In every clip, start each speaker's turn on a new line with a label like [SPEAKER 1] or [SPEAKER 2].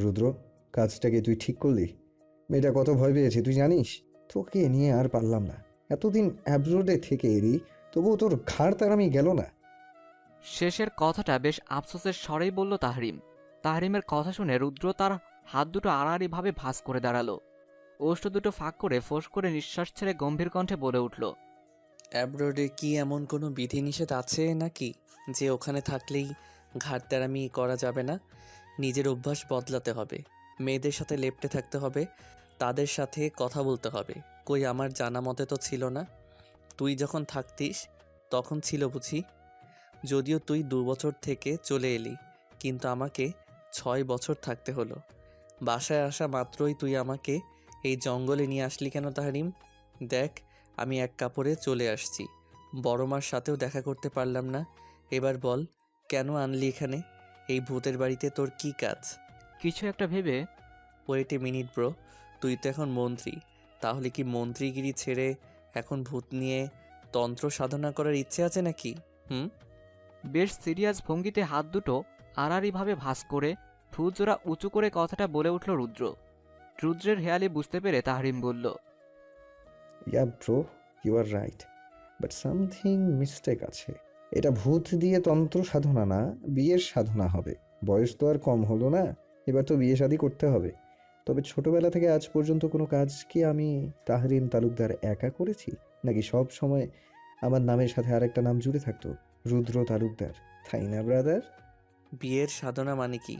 [SPEAKER 1] রুদ্র কাজটাকে তুই ঠিক করলি? মেয়েটা কত ভয় পেয়েছে তুই জানিস? তোকে নিয়ে আর পারলাম না। এতদিন অ্যাবরোডে থেকে এলি তবুও তোর ঘাড় তারামি গেল না।
[SPEAKER 2] শেষের কথাটা বেশ আফসোসের স্বরেই বলল তাহরিম। তাহরিমের কথা শুনে রুদ্র তার হাত দুটো আড়াআড়িভাবে ভাঁজ করে দাঁড়াল। ওষ্ঠ দুটো ফাঁক করে ফোঁস করে নিঃশ্বাস ছেড়ে গম্ভীর কণ্ঠে বলে উঠল
[SPEAKER 3] অ্যাব্রোডে কি এমন কোনো বিধিনিষেধ আছে নাকি? যে ওখানে থাকলেই ঘাট তেরামি করা যাবে না? নিজের অভ্যাস বদলাতে হবে। মেয়েদের সাথে লেপটে থাকতে হবে, তাদের সাথে কথা বলতে হবে। কই, আমার জানা মতে তো ছিল না। তুই যখন থাকতিস, তখন ছিল বুঝি। যদিও তুই দু বছর থেকে চলে এলি, কিন্তু আমাকে ছয় বছর থাকতে হলো। বাসায় আসা মাত্রই তুই আমাকে এই জঙ্গলে নিয়ে আসলি কেন তাহারিম? দেখ, আমি এক কাপড়ে চলে আসছি। বড় মার সাথেও দেখা করতে পারলাম না। এবার বল, কেন আনলি এখানে? এই ভূতের বাড়িতে তোর কি কাজ?
[SPEAKER 2] কিছু একটা ভেবে।
[SPEAKER 3] ওয়েট এ মিনিট ব্রো তুই তো এখন মন্ত্রী। তাহলে কি মন্ত্রীগিরি ছেড়ে এখন ভূত নিয়ে তন্ত্র সাধনা করার ইচ্ছে আছে নাকি? হুম?
[SPEAKER 2] বেশ সিরিয়াস ভঙ্গিতে হাত দুটো আড়াআড়িভাবে ভাঁজ করে ঠুজোড়া উঁচু করে কথাটা বলে উঠল রুদ্র। রুদ্রের হেয়ালি বুঝতে পেরে তাহরিম বলল
[SPEAKER 1] ya bro you are right but something mistake আছে। এটা ভূত দিয়ে তন্ত্র সাধনা না বিয়ের সাধনা হবে। বয়স তো আর কম হলো না এবার তো বিয়ে শাদি করতে হবে। তবে ছোটবেলা থেকে আজ পর্যন্ত কোনো কাজ কি আমি তাহরিম তালুকদার একা করেছি? নাকি সব সময় আমার নামের সাথে আরেকটা নাম জুড়ে থাকতো রুদ্র তালুকদার? তাই না ব্রাদার?
[SPEAKER 3] বিয়ের সাধনা মানে কি?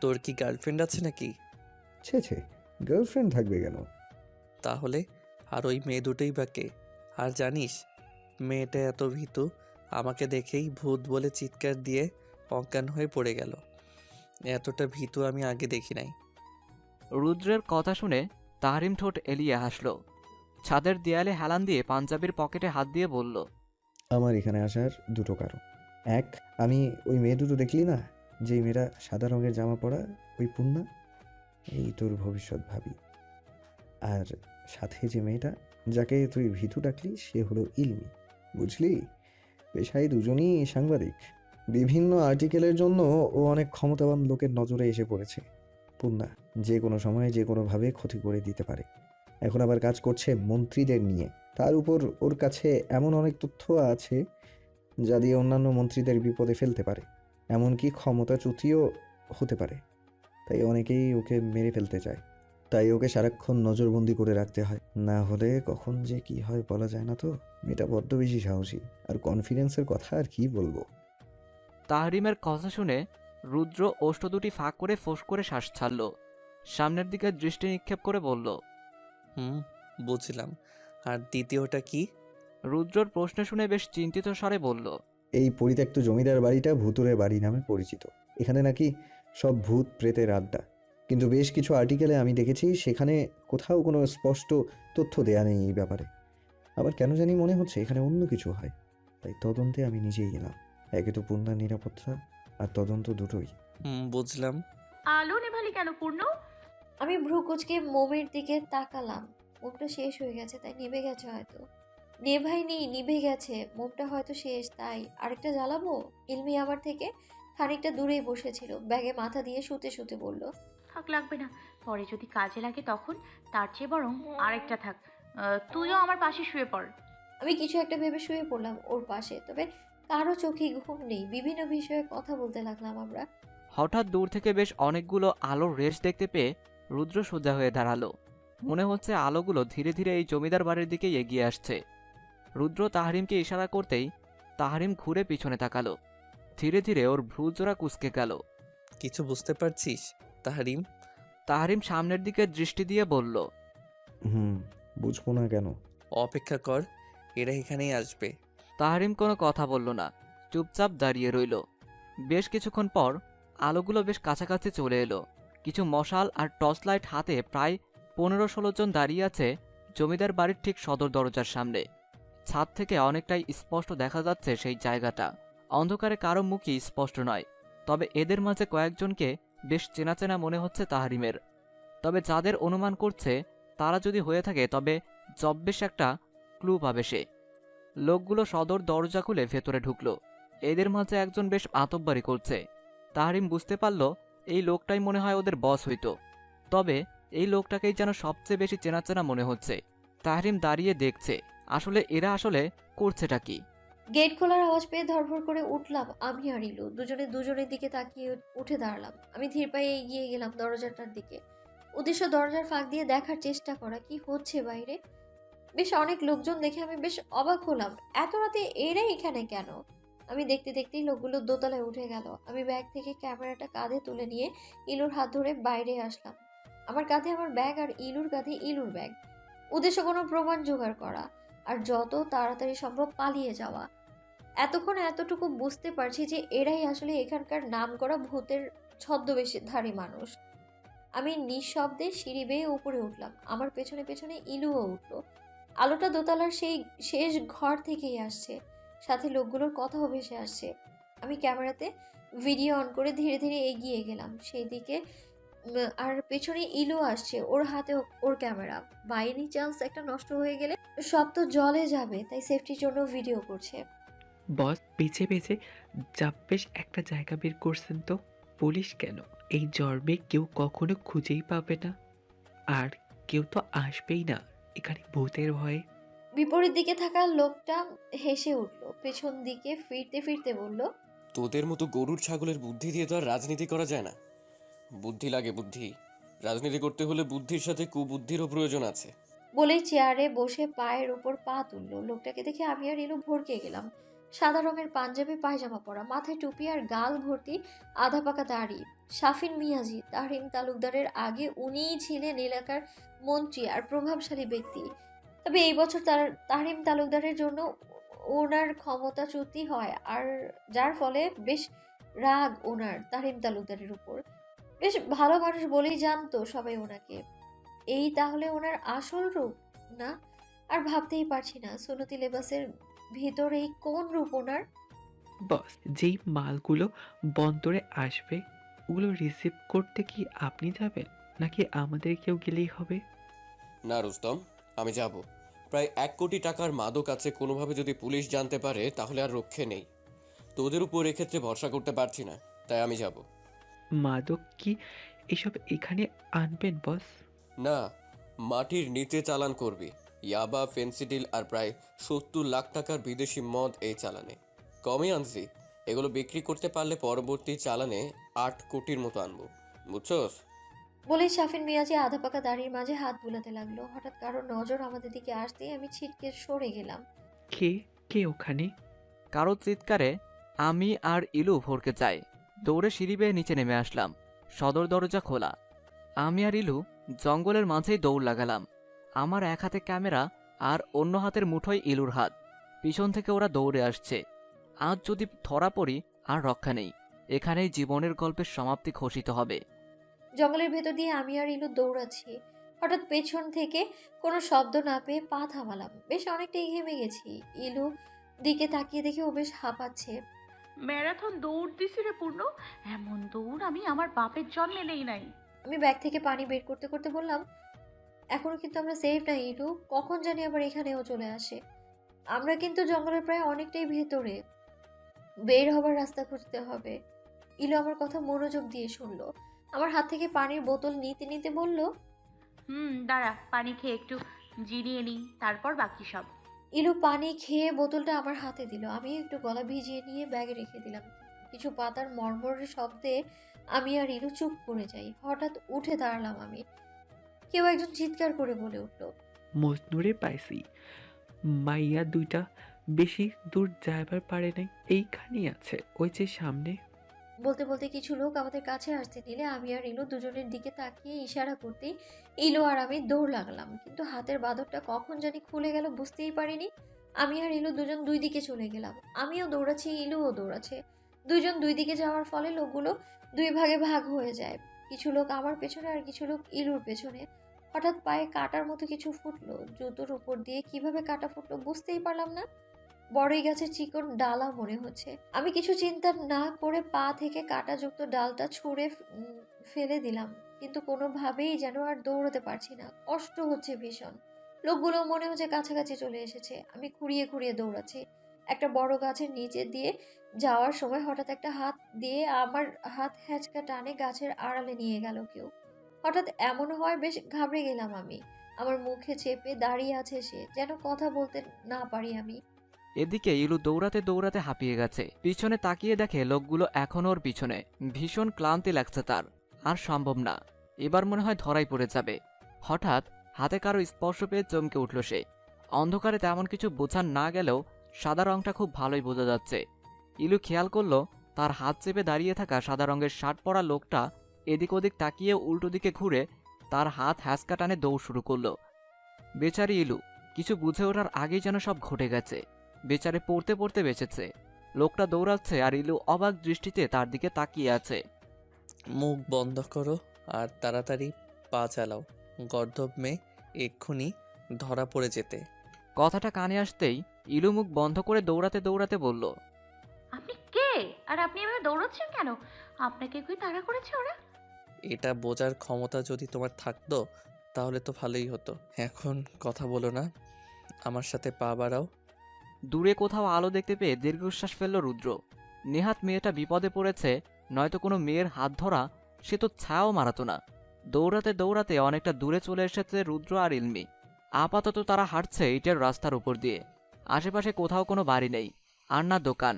[SPEAKER 3] তোর কি গার্লফ্রেন্ড আছে নাকি?
[SPEAKER 1] ছে ছে গার্লফ্রেন্ড থাকবে কেন?
[SPEAKER 3] তাহলে আর ওই মেয়ে দুটোই বা কে? আর জানিস মেয়েটা এত ভীতু আমাকে দেখেই ভূত বলে চিৎকার দিয়ে অজ্ঞান হয়ে পড়ে গেল। এতটা ভীতু আমি আগে দেখি নাই।
[SPEAKER 2] রুদ্রের কথা শুনে তাহরিম ঠোঁট এলিয়ে হাসল। ছাদের দেয়ালে হেলান দিয়ে পাঞ্জাবির পকেটে হাত দিয়ে বলল
[SPEAKER 1] আমার এখানে আসার দুটো কারণ। এক আমি ওই মেয়ে দুটো দেখলি না? যেই মেয়েরা সাদা রঙের জামা পরা ওই পুন্না? এই তোর ভবিষ্যৎ ভাবি। আর সাথে যে মেয়েটা যাকে তুই ভিতু ডাকলি সে হলো ইলমি। বুঝলি? পেশায় দুজনই সাংবাদিক। বিভিন্ন আর্টিকেলের জন্য ও অনেক ক্ষমতাবান লোকের নজরে এসে পড়েছে। পুন্না যে কোনো সময়ে যে কোনোভাবে ক্ষতি করে দিতে পারে। এখন আবার কাজ করছে মন্ত্রীদের নিয়ে। তার উপর ওর কাছে এমন অনেক তথ্য আছে যা দিয়ে অন্যান্য মন্ত্রীদের বিপদে ফেলতে পারে। এমনকি ক্ষমতাচ্যুতিও হতে পারে। তাই অনেকেই ওকে মেরে ফেলতে চায়। তাই ওকে সারাক্ষণ নজরবন্দি করে রাখতে হয়। না হলে কখন যে কি হয় বলা যায় না তো? মেয়েটা বড্ড বেশি সাহসী। আর কনফিডেন্সের কথা আর কি বলব?
[SPEAKER 2] তাহরিমের কথা শুনে রুদ্র ওষ্ঠ দুটি ফাঁক করে ফোঁস করে শ্বাস ছাড়ল। সামনের দিকে দৃষ্টি নিক্ষেপ করে বলল
[SPEAKER 3] হুম বুঝলাম। আর দ্বিতীয়টা কি?
[SPEAKER 2] রুদ্রর প্রশ্ন শুনে বেশ চিন্তিত স্বরে বলল
[SPEAKER 1] এই পরিত্যক্ত জমিদার বাড়িটা ভূতুরে বাড়ি নামে পরিচিত। এখানে নাকি সব ভূত প্রেতের আড্ডা। কিন্তু বেশ কিছু আর্টিকেলে আমি দেখেছি সেখানে কোথাও কোনো স্পষ্ট তথ্য দেয়া নেই এই ব্যাপারে। আবার কেন জানি মনে হচ্ছে এখানে অন্য কিছু হয়। তাই তদন্তে আমি নিজেই গেলাম একে তো পূর্ণার নিরাপত্তা আর তদন্ত দুটোই।
[SPEAKER 3] হুম বুঝলাম।
[SPEAKER 4] আলো নেভালি কেন পূর্ণ?
[SPEAKER 5] আমি ভ্রুকুচকে মোমের দিকে তাকালাম। মোমটা শেষ হয়ে গেছে তাই নিভে গেছে হয়তো। নেভাইনি নিভে গেছে। মোমটা হয়তো শেষ তাই আরেকটা জ্বালাবো? ইলমি আমার থেকে খানিকটা দূরেই বসেছিল। ব্যাগে মাথা দিয়ে শুতে শুতে বলল
[SPEAKER 4] থাক লাগবে না। পরে যদি কাজে লাগে তখন তার চেয়ে বরং আরেকটা থাক। তুইও আমার পাশে শুয়ে পড়।
[SPEAKER 5] আমি কিছু একটা ভেবে শুয়ে পড়লাম ওর পাশে তবে কারও চোখে ঘুম নেই। বিভিন্ন বিষয়ে কথা বলতে লাগলাম আমরা।
[SPEAKER 2] হঠাৎ দূর থেকে বেশ অনেকগুলো আলোর রেস দেখতে পেয়ে রুদ্র সোজা হয়ে দাঁড়াল। মনে হচ্ছে আলোগুলো ধীরে ধীরে এই জমিদার বাড়ির দিকেই এগিয়ে আসছে। রুদ্র তাহারিমকে ইশারা করতেই তাহারিম ঘুরে পিছনে তাকালো। ধীরে ধীরে ওর ভ্রুজোড়া কুচকে গেল।
[SPEAKER 3] কিছু বুঝতে পারছিস? তাহারিম
[SPEAKER 2] তাহারিম সামনের দিকে দৃষ্টি দিয়ে বলল
[SPEAKER 1] হুম বুঝব না কেন।
[SPEAKER 3] অপেক্ষা কর এরা এখানেই আসবে।
[SPEAKER 2] তাহারিম কোনো কথা বলল না চুপচাপ দাঁড়িয়ে রইল। বেশ কিছুক্ষণ পর আলোগুলো বেশ কাছাকাছি চলে এলো। কিছু মশাল আর টর্চ লাইট হাতে প্রায় পনেরো ষোলো জন দাঁড়িয়ে আছে জমিদার বাড়ির ঠিক সদর দরজার সামনে। ছাদ থেকে অনেকটাই স্পষ্ট দেখা যাচ্ছে সেই জায়গাটা। অন্ধকারে কারও মুখই স্পষ্ট নয় তবে এদের মাঝে কয়েকজনকে বেশ চেনা চেনা মনে হচ্ছে তাহারিমের। তবে যাদের অনুমান করছে, তারা যদি হয়ে থাকে, তবে জব্বেশ একটা ক্লু পাবে সে। লোকগুলো সদর দরজা খুলে ভেতরে ঢুকলো। এদের মাঝে একজন বেশ আতব্বারি করছে। তাহারিম বুঝতে পারল, এই লোকটাই মনে হয় ওদের বস হইতো। তবে এই লোকটাকেই যেন সবচেয়ে বেশি চেনা চেনা মনে হচ্ছে। তাহরিম দাঁড়িয়ে দেখছে, আসলে এরা আসলে করছেটা কি?
[SPEAKER 5] গেট খোলার আওয়াজ পেয়ে ধরফর করে উঠলাম আমি আর ইলু। দুজনে দুজনের দিকে তাকিয়ে উঠে দাঁড়ালাম। আমি ধীর পায়ে এগিয়ে গেলাম দরজাটার দিকে। উদ্দেশ্য দরজার ফাঁক দিয়ে দেখার চেষ্টা করা, কি হচ্ছে বাইরে? বেশ অনেক লোকজন দেখে আমি বেশ অবাক হলাম। এত রাতে এরা এখানে কেন? আমি দেখতে দেখতেই লোকগুলো দোতলায় উঠে গেল। আমি ব্যাগ থেকে ক্যামেরাটা কাঁধে তুলে নিয়ে ইলুর হাত ধরে বাইরে আসলাম। আমার কাঁধে আমার ব্যাগ আর ইলুর কাঁধে ইলুর ব্যাগ। উদ্দেশ্য কোনো প্রমাণ জোগাড় করা, আর যত তাড়াতাড়ি সম্ভব পালিয়ে যাওয়া। এতক্ষণ এতটুকু বুঝতে পারছি যে এরাই আসলে এখানকার নাম করা ভূতের ছদ্মবেশধারী মানুষ। আমি নিঃশব্দে সিঁড়ি বেয়ে উপরে উঠলাম। আমার পেছনে পেছনে ইলুও উঠল। আলোটা দোতলার সেই শেষ ঘর থেকেই আসছে। সাথে লোকগুলোর কথাও ভেসে আসছে। আমি ক্যামেরাতে ভিডিও অন করে ধীরে ধীরে এগিয়ে গেলাম। সেই দিকে আর পেছনে ইলু আসছে ওর হাতে ওর ক্যামেরা। বাই এনি চান্স একটা নষ্ট হয়ে গেলে সব তো জলে যাবে, তাই সেফটির জন্য ভিডিও করছে।
[SPEAKER 6] বস বেছে বেছে জাপ্পেশ একটা জায়গা বের করছেন তো পুলিশ কেন? এই জর্মে কেউ কখনো খুঁজেই পাবে না। আর কেউ তো আসবেই না এখানে ভূতের ভয়ে।
[SPEAKER 5] বিপরীত দিকে থাকা লোকটা হেসে উঠল পেছন দিকে ফিরতে ফিরতে বলল
[SPEAKER 7] তোদের মতো গরুর ছাগলের বুদ্ধি দিয়ে তো আর রাজনীতি করা যায় না। বুদ্ধি লাগে বুদ্ধি। রাজনীতি করতে হলে বুদ্ধির সাথে কুবুদ্ধিরও প্রয়োজন আছে।
[SPEAKER 5] বলেই চেয়ারে বসে পায়ের উপর পা তুলল। লোকটাকে দেখে আমি আর এলু ভরকে গেলাম। সাদা রঙের পাঞ্জাবি, পায়জামা পরা, মাথায় টুপি আর গাল ভর্তি আধা পাকা দাড়ি। শাফিন মিয়াজি তাহিম তালুকদারের আগে উনিই ছিলেন এলাকার মন্ত্রী আর প্রভাবশালী ব্যক্তি। তবে এই বছর তার তাহিম তালুকদারের জন্য ওনার ক্ষমতা চ্যুতি হয় আর যার ফলে বেশ রাগ ওনার তাহিম তালুকদারের উপর। বেশ ভালো মানুষ বলেই জানতো সবাই ওনাকে। এই তাহলে ওনার আসল রূপ না? আর ভাবতেই পারছি না। সুনতি লেবাসের ভিতরে কোন রূপ ওনার?
[SPEAKER 6] বস যেই মালগুলো বন্দরে আসবে ওগুলো রিসিভ করতে কি আপনি যাবেন? নাকি আমাদের কেউ গেলেই হবে?
[SPEAKER 7] না রুস্তম আমি যাব। প্রায় এক কোটি টাকার মাদক আছে কোনোভাবে যদি পুলিশ জানতে পারে তাহলে আর রক্ষে নেই। তোদের উপর এক্ষেত্রে ভরসা করতে পারছি না তাই আমি যাব।
[SPEAKER 6] মাদক কি এসব এখানে আনবেন বস?
[SPEAKER 7] না মাটির নিচে চালান করবি। ইয়াবা ফেন্সিডিল আর প্রায় সত্তর লাখ টাকার বিদেশি মদ এই চালানে। কমই আনছি। এগুলো বিক্রি করতে পারলে পরবর্তী চালানে আট কোটির মতো আনব। বুঝছস?
[SPEAKER 5] বলেই শাফিন মিয়াজি আধা পাকা দাড়ির মাঝে হাত বুলাতে লাগল। হঠাৎ কারও নজর আমাদের দিকে আসতেই আমি ছিটকে সরে গেলাম।
[SPEAKER 6] কে? কে ওখানে?
[SPEAKER 2] কারও চিৎকারে আমি আর ইলু ভরকে যাই দৌড়ে সিঁড়ি বেয়ে নিচে নেমে আসলাম। সদর দরজা খোলা। আমি আর ইলু জঙ্গলের মাঝেই দৌড় লাগালাম। আমার এক হাতে ক্যামেরা আর অন্য হাতের মুঠোয় ইলুর হাত। পিছন থেকে ওরা দৌড়ে আসছে। আজ যদি ধরা পড়ি আর রক্ষা নেই। এখানেই জীবনের গল্পের সমাপ্তি ঘোষিত হবে।
[SPEAKER 5] জঙ্গলের ভেতর দিয়ে আমি আর ইলু দৌড়াচ্ছি। হঠাৎ পেছন থেকে কোনো শব্দ না পেয়ে পা থামালাম। বেশ অনেকটাই ঘেমে গেছি। ইলু দিকে তাকিয়ে দেখে ও বেশ হাঁপাচ্ছে।
[SPEAKER 4] ম্যারাথন দৌড় দিছি রে পূর্ণ। এমন দৌড় আমি আমার বাপের জন্মে নেই নাই।
[SPEAKER 5] আমি ব্যাগ থেকে পানি বের করতে করতে বললাম এখনও কিন্তু আমরা সেফ না ইলু কখন জানি আবার এখানেও চলে আসে। আমরা কিন্তু জঙ্গলের প্রায় অনেকটাই ভেতরে। বের হবার রাস্তা খুঁজতে হবে। ইলু আমার কথা মনোযোগ দিয়ে শুনলো। আমার হাত থেকে পানির বোতল নিতে নিতে বলল
[SPEAKER 4] হুম দাঁড়া পানি খেয়ে একটু জিরিয়ে নিই তারপর বাকি সব।
[SPEAKER 5] ইলু পানি খেয়ে বোতলটা আমার হাতে দিল। আমি একটু গলা ভিজিয়ে নিয়ে ব্যাগে রেখে দিলাম। কিছু পাতার মর্মরের শব্দে আমি আর ইলু চুপ করে যাই। হঠাৎ উঠে দাঁড়ালাম আমি। কেউ একজন চিৎকার করে বলে উঠল
[SPEAKER 6] মজনুরে পাইছি। মাইয়া দুইটা বেশি দূর যাইবার পারে নাই এইখানেই আছে ওই যে সামনে।
[SPEAKER 5] বলতে বলতে কিছু লোক আমাদের কাছে আসতে দিলে আমি আর ইলু দুজনের দিকে তাকিয়ে ইশারা করতেই ইলু আর আমি দৌড় লাগলাম কিন্তু হাতের বাঁধরটা কখন জানি খুলে গেল বুঝতেই পারিনি। আমি আর ইলু দুজন দুই দিকে চলে গেলাম আমিও দৌড়াচ্ছি ইলুও দৌড়াচ্ছে। দুইজন দুই দিকে যাওয়ার ফলে লোকগুলো দুই ভাগে ভাগ হয়ে যায়। কিছু লোক আমার পেছনে আর কিছু লোক ইলুর পেছনে। হঠাৎ পায়ে কাটার মতো কিছু ফুটলো। জুতোর উপর দিয়ে কীভাবে কাটা ফুটলো বুঝতেই পারলাম না। বড়ই গাছের চিকন ডালা মনে হচ্ছে। আমি কিছু চিন্তা না করে পা থেকে কাঁটাযুক্ত ডালটা ছুঁড়ে ফেলে দিলাম। কিন্তু কোনোভাবেই যেন আর দৌড়াতে পারছি না। কষ্ট হচ্ছে ভীষণ। লোকগুলো মনে হচ্ছে কাছাকাছি চলে এসেছে। আমি খুঁড়িয়ে খুঁড়িয়ে দৌড়াচ্ছি। একটা বড় গাছের নিচে দিয়ে যাওয়ার সময় হঠাৎ একটা হাত দিয়ে আমার হাত হ্যাচকা টানে গাছের আড়ালে নিয়ে গেল কেউ। হঠাৎ এমন হয় বেশ ঘাবড়ে গেলাম আমি। আমার মুখে চেপে দাঁড়িয়ে আছে সে, যেন কথা বলতে না পারি আমি।
[SPEAKER 2] এদিকে ইলু দৌড়াতে দৌড়াতে হাঁপিয়ে গেছে। পিছনে তাকিয়ে দেখে লোকগুলো এখনও ওর পিছনে। ভীষণ ক্লান্তি লাগছে তার। আর সম্ভব না। এবার মনে হয় ধরাই পড়ে যাবে। হঠাৎ হাতে কারও স্পর্শ পেয়ে চমকে উঠল সে। অন্ধকারে তেমন কিছু বোঝার না গেলেও সাদা রংটা খুব ভালোই বোঝা যাচ্ছে। ইলু খেয়াল করল তার হাত চেপে দাঁড়িয়ে থাকা সাদা রঙের শার্ট পরা লোকটা এদিক ওদিক তাকিয়ে উল্টো দিকে ঘুরে তার হাত হ্যাঁচকা টানে দৌড় শুরু করল। বেচারি ইলু কিছু বুঝে ওঠার আগেই যেন সব ঘটে গেছে। বেচারে পড়তে পড়তে বেঁচেছে। লোকটা দৌড়াচ্ছে আর ইলু অবাক দৃষ্টিতে তার দিকে তাকিয়ে আছে।
[SPEAKER 3] মুখ বন্ধ করো আর তাড়াতাড়ি পা চালাও। গর্ধব মেয়ে এক্ষুনি ধরা পড়ে যেতে।
[SPEAKER 2] কথাটা কানে আসতেই ইলু মুখ বন্ধ করে দৌড়াতে দৌড়াতে বলল
[SPEAKER 4] আপনি কে? আর আপনি এভাবে দৌড়াচ্ছেন কেন? আপনাকে কি তাড়া করেছে ওরা?
[SPEAKER 3] এটা বোঝার ক্ষমতা যদি তোমার থাকতো তাহলে তো ভালোই হতো। এখন কথা বলো না আমার সাথে পা বাড়াও।
[SPEAKER 2] দূরে কোথাও আলো দেখতে পেয়ে দীর্ঘশ্বাস ফেলল রুদ্র। নেহাত মেয়েটা বিপদে পড়েছে নয়তো কোনো মেয়ের হাত ধরা সে তো ছায়াও মারাতো না। দৌড়াতে দৌড়াতে অনেকটা দূরে চলে এসেছে রুদ্র আর ইলমি। আপাতত তারা হাঁটছে ইটের রাস্তার উপর দিয়ে। আশেপাশে কোথাও কোনো বাড়ি নেই আর না দোকান।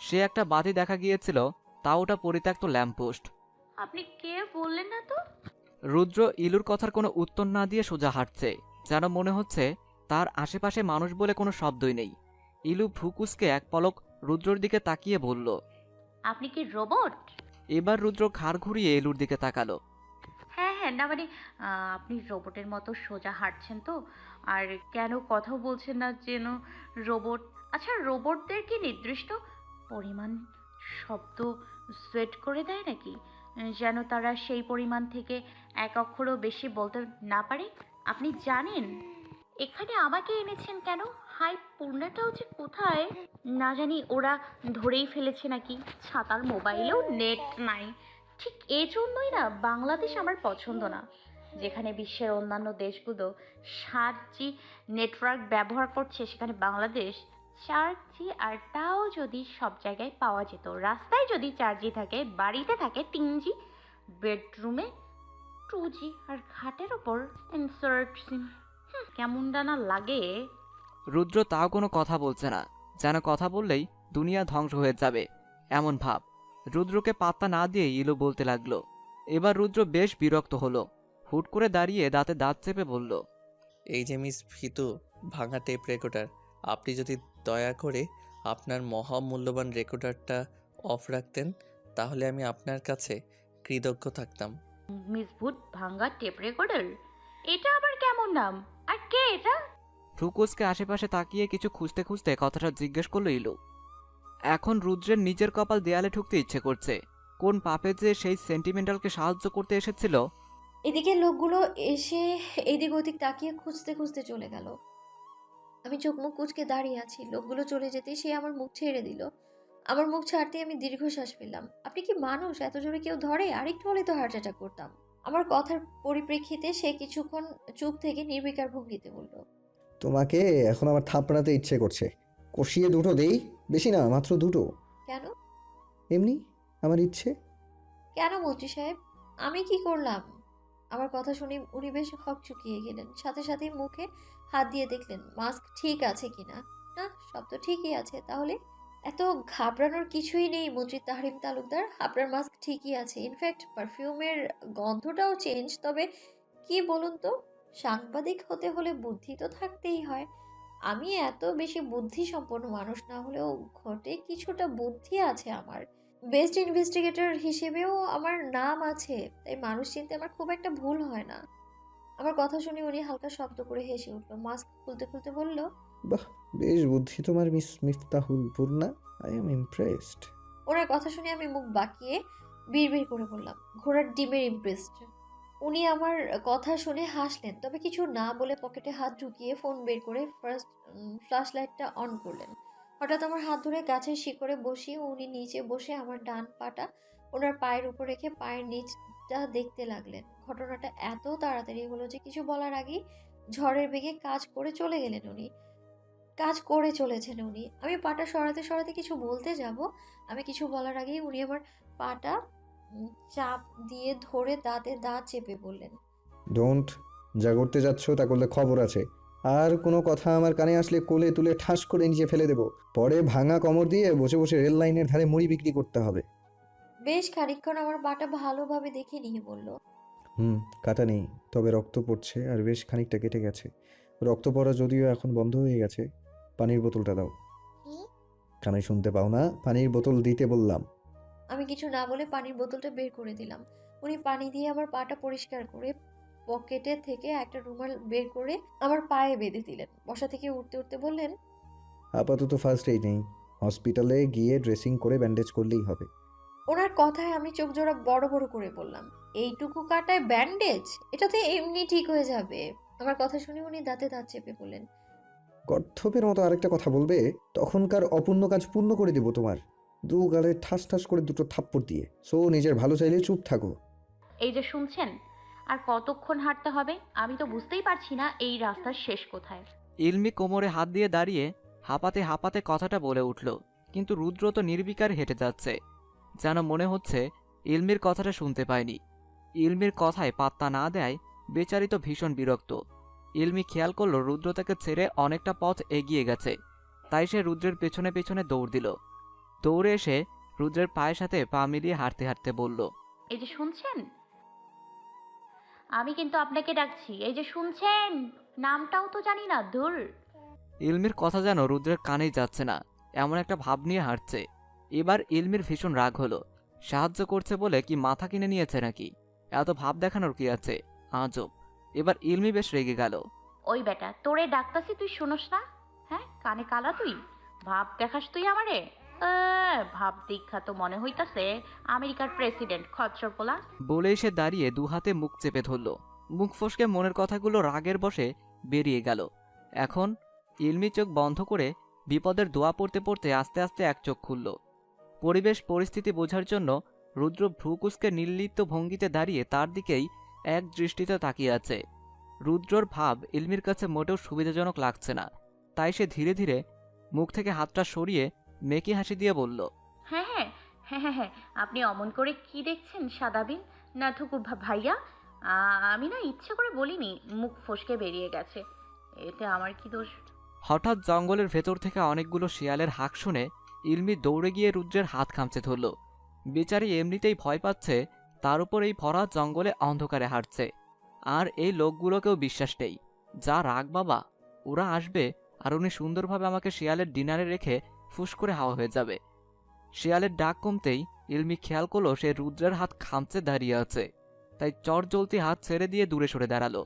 [SPEAKER 2] সে একটা বাতি দেখা গিয়েছিল তা ওটা পরিত্যক্ত ল্যাম্পপোস্ট।
[SPEAKER 4] আপনি কে বললেন না তো?
[SPEAKER 2] রুদ্র ইলুর কথার কোনো উত্তর না দিয়ে সোজা হাঁটছে যেন মনে হচ্ছে তার আশেপাশে মানুষ বলে কোনো শব্দই নেই। ইলু ভুকুসকে এক পলক রুদ্রর দিকে তাকিয়ে বলল
[SPEAKER 4] আপনি কি রোবট?
[SPEAKER 2] এবার রুদ্র ঘাড় ঘুরিয়ে ইলুর দিকে তাকালো।
[SPEAKER 4] না মানে আপনি রোবটের মতো সোজা হাঁটছেন তো। আর কেন কথাও বলছেন না যেন রোবট? আচ্ছা রোবটদের কি নির্দিষ্ট পরিমাণ শব্দ সোয়েট করে দেয় নাকি? যেন তারা সেই পরিমাণ থেকে এক অক্ষরও বেশি বলতে না পারে? আপনি জানেন? এখানে আমাকে এনেছেন কেন? হাই পূর্ণাটাও যে কোথায়? না জানি ওরা ধরেই ফেলেছে নাকি? ছাতার মোবাইলেও নেট নাই। ঠিক এই জন্যই না বাংলাদেশ আমার পছন্দ না। যেখানে বিশ্বের অন্যান্য দেশগুলো সাত জি নেটওয়ার্ক ব্যবহার করছে, সেখানে বাংলাদেশ চার জি আর তাও যদি সব জায়গায় পাওয়া যেত। রাস্তায় যদি চার জি থাকে, বাড়িতে থাকে তিন জি বেডরুমে টু জি আর খাটের ওপর ইনসার্ট সিম কেমন ডানা লাগে।
[SPEAKER 2] রুদ্র তাও কোনো কথা বলছে না। যেন কথা বললেই দুনিয়া ধ্বংস হয়ে যাবে, এমন ভাব। রুদ্রকে পাত্তা না দিয়ে ইলু বলতে লাগল। এবার রুদ্র বেশ বিরক্ত হলো। হুট করে দাঁড়িয়ে দাঁতে দাঁত চেপে বলল
[SPEAKER 3] এই যে মিস ফিতু ভাঙা টেপ রেকর্ডার আপনি যদি দয়া করে আপনার মহামূল্যবান রেকর্ডারটা অফ রাখতেন তাহলে আমি আপনার কাছে কৃতজ্ঞ থাকতাম।
[SPEAKER 4] মিস ভুট ভাঙ্গা টেপ রেকর্ডার? এটা আবার কেমন নাম? আর কে এটা?
[SPEAKER 2] ফ্রুকুসকে আশেপাশে তাকিয়ে কিছু খুঁজতে খুঁজতে কথাটা জিজ্ঞেস করল ইলু। এখন রুদ্রের নিজের কপাল দেয়ালে ঠুকতে ইচ্ছে করছে। কোন পাপে যে সেই সেন্টিমেন্টালকে সাহায্য করতে এসেছিল?
[SPEAKER 5] এদিকে লোকগুলো এসে এদিক ওদিক তাকিয়ে খুঁজতে খুঁজতে চলে গেল। আমি চোখ মুখ কুচকে দাঁড়িয়ে আছি। লোকগুলো চলে যেতেই সে আমার মুখ ছেড়ে দিল। আমার মুখ ছাড়তে আমি দীর্ঘশ্বাস পেলাম আপনি কি মানুষ? এত জোরে কেউ ধরে? আরেকটু হলে তো হার্ট অ্যাটাক করতাম। আমার কথার পরিপ্রেক্ষিতে সে কিছুক্ষণ চুপ থেকে নির্বিকার ভঙ্গিতে বলল
[SPEAKER 1] তোমাকে এখন আমার থাপড়াতে ইচ্ছে করছে। কষিয়ে দুটো দেই? বেশি না মাত্র দুটো।
[SPEAKER 5] কেন?
[SPEAKER 1] এমনি আমার ইচ্ছে।
[SPEAKER 5] কেন মন্ত্রী সাহেব? আমি কি করলাম? আমার কথা শুনে উনি বেশ হক চুকিয়ে গেলেন। সাথে সাথে মুখে হাত দিয়ে দেখলেন মাস্ক ঠিক আছে কিনা না? সব তো ঠিকই আছে। তাহলে এত ঘাবড়ানোর কিছুই নেই মন্ত্রী তাহরিম তালুকদার। আপনার মাস্ক ঠিকই আছে। ইনফ্যাক্ট পারফিউমের গন্ধটাও চেঞ্জ তবে কি বলুন তো? সাংবাদিক হতে হলে বুদ্ধি তো থাকতেই হয়। আমি এত বেশি বুদ্ধি সম্পন্ন মানুষ না হলেও ঘটে কিছুটা বুদ্ধি আছে আমার। বেস্ট ইনভেস্টিগেটর হিসেবেও আমার নাম আছে তাই মানুষ চিনতে আমার খুব একটা ভুল হয় না। আমার কথা শুনে উনি হালকা শব্দ করে হেসে উঠল মাস্ক খুলতে খুলতে বলল
[SPEAKER 1] বাহ বেশ বুদ্ধি তোমার miss Miftahul Purna I am impressed
[SPEAKER 5] ওনার কথা শুনে আমি মুখ বাঁকিয়ে বিড়বিড় করে বললাম ঘোড়ার ডিমের ইমপ্রেসড উনি আমার কথা শুনে হাসলেন। তবে কিছু না বলে পকেটে হাত ঢুকিয়ে ফোন বের করে ফার্স্ট ফ্ল্যাশ লাইটটা অন করলেন। হঠাৎ আমার হাত ধরে গাছের শিকড়ে বসিয়ে উনি নিচে বসে আমার ডান পাটা ওনার পায়ের উপর রেখে পায়ের নিচটা দেখতে লাগলেন। ঘটনাটা এত তাড়াতাড়ি হলো যে কিছু বলার আগেই ঝড়ের বেগে কাজ করে চলে গেলেন উনি। কাজ করে চলেছেন উনি। আমি পাটা সরাতে সরাতে কিছু বলতে যাব। আমি কিছু বলার আগেই উনি আমার পাটা চাপ দিয়ে ধরে দাঁতে দাঁত চেপে বললেন
[SPEAKER 1] ডোন্ট যা করতে যাচ্ছ তা করলে খবর আছে। আর কোনো কথা আমার কানে আসলে কোলে তুলে ঠাস করে নিচে ফেলে দেবো। পরে ভাঙা কমর দিয়ে বসে বসে রেল লাইনের ধারে মুড়ি বিক্রি করতে হবে।
[SPEAKER 5] বেশ খানিকক্ষণ আমার বাটা ভালোভাবে দেখে নিয়ে বলল
[SPEAKER 1] হুম কাটা নেই তবে রক্ত পড়ছে আর বেশ খানিকটা কেটে গেছে। রক্ত পড়া যদিও এখন বন্ধ হয়ে গেছে। পানির বোতলটা দাও।
[SPEAKER 5] কি?
[SPEAKER 1] কানে শুনতে পাও না পানির বোতল দিতে বললাম।
[SPEAKER 5] আমি কিছু না বলে পানির বোতলটা বের করে দিলাম। উনি পানি দিয়ে আমার পাটা পরিষ্কার করে পকেটে থেকে একটা রুমাল বের করে আমার পায়ে বেঁধে দিলেন। বসা থেকে উঠতে উঠতে বললেন
[SPEAKER 1] আপাতত ফার্স্ট এই নেই। হসপিটালে গিয়ে ড্রেসিং করে ব্যান্ডেজ করলেই হবে।
[SPEAKER 5] ওনার কথায় আমি চোখ জোড়া বড় বড় করে বললাম এইটুকু কাটায় ব্যান্ডেজ এটাতে এমনি ঠিক হয়ে যাবে। আমার কথা শুনে উনি দাঁতে দাঁত চেপে বললেন
[SPEAKER 1] গর্ধপের মতো আরেকটা কথা বলবে? তখনকার অপূর্ণ কাজ পূর্ণ করে দেবো তোমার। দু গালে ঠাস ঠাস করে দুটো থাপ্পড় দিয়ে। সো নিজের ভালো চাইলে চুপ থাকো।
[SPEAKER 4] এই যে শুনছেন আর কতক্ষণ হাঁটতে হবে আমি তো বুঝতেই পারছি না এই রাস্তার শেষ কোথায়।
[SPEAKER 2] ইলমি কোমরে হাত দিয়ে দাঁড়িয়ে হাঁপাতে হাঁপাতে কথাটা বলে উঠল কিন্তু রুদ্র তো নির্বিকার হেঁটে যাচ্ছে। যেন মনে হচ্ছে ইলমির কথাটা শুনতে পায়নি। ইলমির কথায় পাত্তা না দেয় বেচারি তো ভীষণ বিরক্ত। ইলমি খেয়াল করল রুদ্র তাকে ছেড়ে অনেকটা পথ এগিয়ে গেছে তাই সে রুদ্রের পেছনে পেছনে দৌড় দিল। দৌড়ে এসে রুদ্রের পায়ের সাথে পা মিলিয়ে হাঁটতে হাঁটতে বলল
[SPEAKER 4] এই যে শুনছেন? আমি কিন্তু আপনাকে ডাকছি। এই যে শুনছেন? নামটাও তো জানি না ধুর।
[SPEAKER 2] ইলমির কথা যেন রুদ্রের কানেই যাচ্ছে না এমন একটা ভাব নিয়ে হাঁটছে। এবার ইলমির ভীষণ রাগ হলো। সাহায্য করছে বলে কি মাথা কিনে নিয়েছে নাকি? এত ভাব দেখানোর কি আছে? আজব। এবার ইলমি বেশ রেগে গেল।
[SPEAKER 4] ওই বেটা তোরে ডাকতাছি তুই শুনোস না? হ্যাঁ কানে কালা তুই? ভাব দেখাস তুই আমারে? ভাব দীক্ষা তো মনে হইতাছে আমেরিকার প্রেসিডেন্ট খচ্চর
[SPEAKER 2] বলে এসে দাঁড়িয়ে দু হাতে মুখ চেপে ধরল। মুখ ফসকে মনের কথাগুলো রাগের বসে বেরিয়ে গেল। এখন ইলমি চোখ বন্ধ করে বিপদের দোয়া পড়তে পড়তে আস্তে আস্তে এক চোখ খুলল। পরিবেশ পরিস্থিতি বোঝার জন্য রুদ্র ভ্রুকুসকে নির্লিপ্ত ভঙ্গিতে দাঁড়িয়ে তার দিকেই এক দৃষ্টিতে তাকিয়ে আছে। রুদ্রর ভাব ইলমির কাছে মোটেও সুবিধাজনক লাগছে না। তাই সে ধীরে ধীরে মুখ থেকে হাতটা সরিয়ে মেকি হাসি দিয়ে বলল
[SPEAKER 4] হ্যাঁ হ্যাঁ হ্যাঁ হ্যাঁ হ্যাঁ আপনি অমন করে কি দেখছেন সাদাবিন? না ঠুকু ভাইয়া? আ- আমি না ইচ্ছে করে বলিনি মুখ ফসকে বেরিয়ে গেছে। এতে আমার কি দোষ?
[SPEAKER 2] হঠাৎ জঙ্গলের ভেতর থেকে অনেকগুলো শিয়ালের হাঁক শুনে ইলমি দৌড়ে গিয়ে রুদ্রের হাত খামচে ধরল। বেচারি এমনিতেই ভয় পাচ্ছে তার উপর এই ভরা জঙ্গলে অন্ধকারে হাঁটছে। আর এই লোকগুলোকেও বিশ্বাস নেই। যা রাগ বাবা ওরা আসবে আর উনি সুন্দরভাবে আমাকে শিয়ালের ডিনারে রেখে ফুস করে হাওয়া হয়ে যাবে। শিয়ালের ডাক কমতেই ইলমি খেয়াল করল সে রুদ্রের হাত খামচে দাঁড়িয়ে আছে, তাই চট জ্বলতি হাত ছেড়ে দিয়ে দূরে সরে দাঁড়াল।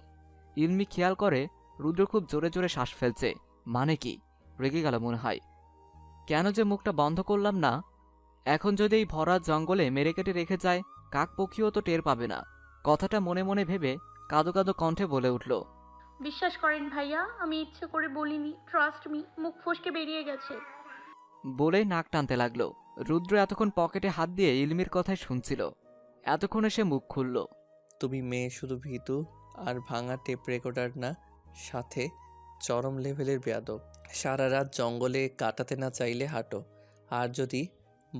[SPEAKER 2] ইলমি খেয়াল করে রুদ্র খুব জোরে জোরে শ্বাস ফেলছে মানে কি? রেগে গেল মনে হয়। কেন যে মুখটা বন্ধ করলাম না? এখন যদি এই ভরা জঙ্গলে মেরে কেটে রেখে যায়, কাক পক্ষীও তো টের পাবে না। কথাটা মনে মনে ভেবে কাদো কাদো কণ্ঠে বলে উঠল,
[SPEAKER 4] বিশ্বাস করেন ভাইয়া, আমি ইচ্ছে করে বলিনি ট্রাস্ট মি মুখ ফসকে বেরিয়ে গেছে।
[SPEAKER 2] বলেই নাক টানতে লাগল। রুদ্র এতক্ষণ পকেটে হাত দিয়ে ইলমির কথাই শুনছিল। এতক্ষণে সে মুখ খুলল।
[SPEAKER 3] তুমি মেয়ে শুধু ভীতু আর ভাঙা টেপ রেকর্ডার না সাথে চরম লেভেলের বেয়াদব। সারা রাত জঙ্গলে কাটাতে না চাইলে হাঁটো। আর যদি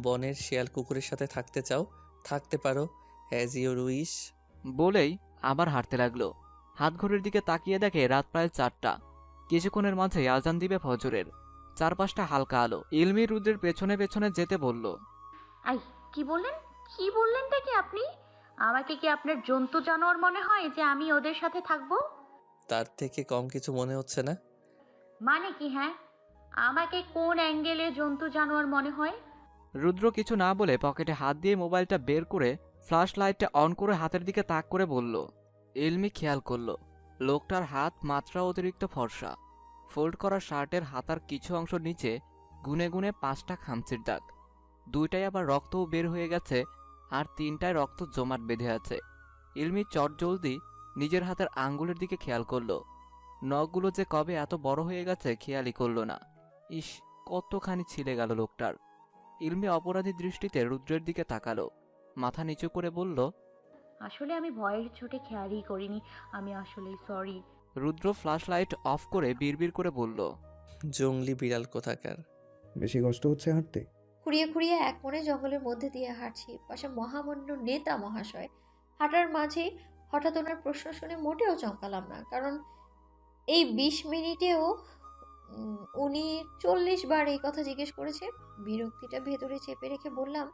[SPEAKER 3] বনের শেয়াল কুকুরের সাথে থাকতে চাও থাকতে পারো অ্যাজ ইউর উইশ
[SPEAKER 2] বলেই আবার হাঁটতে লাগল। হাত ঘড়ির দিকে তাকিয়ে দেখে রাত প্রায় চারটা। কিছুক্ষণের মাঝে আজান দিবে ফজরের। চারপাশটা হালকা আলো। ইলমি রুদ্রের পেছনে পেছনে যেতে বলল
[SPEAKER 4] আই কি বললেন? কি বললেন কি আপনি? আমাকে কি আপনার জন্তু জানোয়ার মনে হয় যে আমি ওদের সাথে থাকব?
[SPEAKER 3] তার থেকে কম কিছু মনে হচ্ছে না।
[SPEAKER 4] মানে কি হ্যাঁ? আমাকে কোন অ্যাঙ্গেলে জন্তু জানোয়ার মনে হয়?
[SPEAKER 2] রুদ্র কিছু না বলে পকেটে হাত দিয়ে মোবাইলটা বের করে ফ্ল্যাশ লাইটটা অন করে হাতের দিকে তাক করে বলল এলমি খেয়াল করল লোকটার হাত মাত্রা অতিরিক্ত ফর্সা। ফোল্ড করা শার্টের হাতার কিছু অংশ নিচে গুনে গুনে পাঁচটা খামচির দাগ। দুইটাই আবার রক্তও বের হয়ে গেছে আর তিনটায় রক্ত জমাট বেঁধে আছে। ইলমি চট জলদি নিজের হাতের আঙ্গুলের দিকে খেয়াল করল। নখগুলো যে কবে এত বড় হয়ে গেছে খেয়ালই করল না। ইস, কতখানি ছিলে গেল লোকটার। ইলমি অপরাধী দৃষ্টিতে রুদ্রের দিকে তাকালো। মাথা নিচু করে বলল,
[SPEAKER 4] আসলে আমি ভয়ের চোটে খেয়ালই করিনি। আমি আসলে sorry.
[SPEAKER 2] Rudra flash light off করে বিড়বিড় করে বলল
[SPEAKER 3] জঙ্গলি বিড়াল কোথাকার?
[SPEAKER 1] বেশি কষ্ট হচ্ছে হাঁটতে?
[SPEAKER 5] খুঁড়িয়ে খুঁড়িয়ে এক মনে জঙ্গলের মধ্যে দিয়ে হাঁটছি পাশে মহামান্য নেতা মহাশয়। হাঁটার মাঝে হঠাৎ ওনার প্রশ্ন শুনে মোটেও চমকালাম না কারণ এই বিশ মিনিটেও উনি চল্লিশ বার এই কথা জিজ্ঞেস করেছে বিরক্তিটা ভেতরে চেপে রেখে বললাম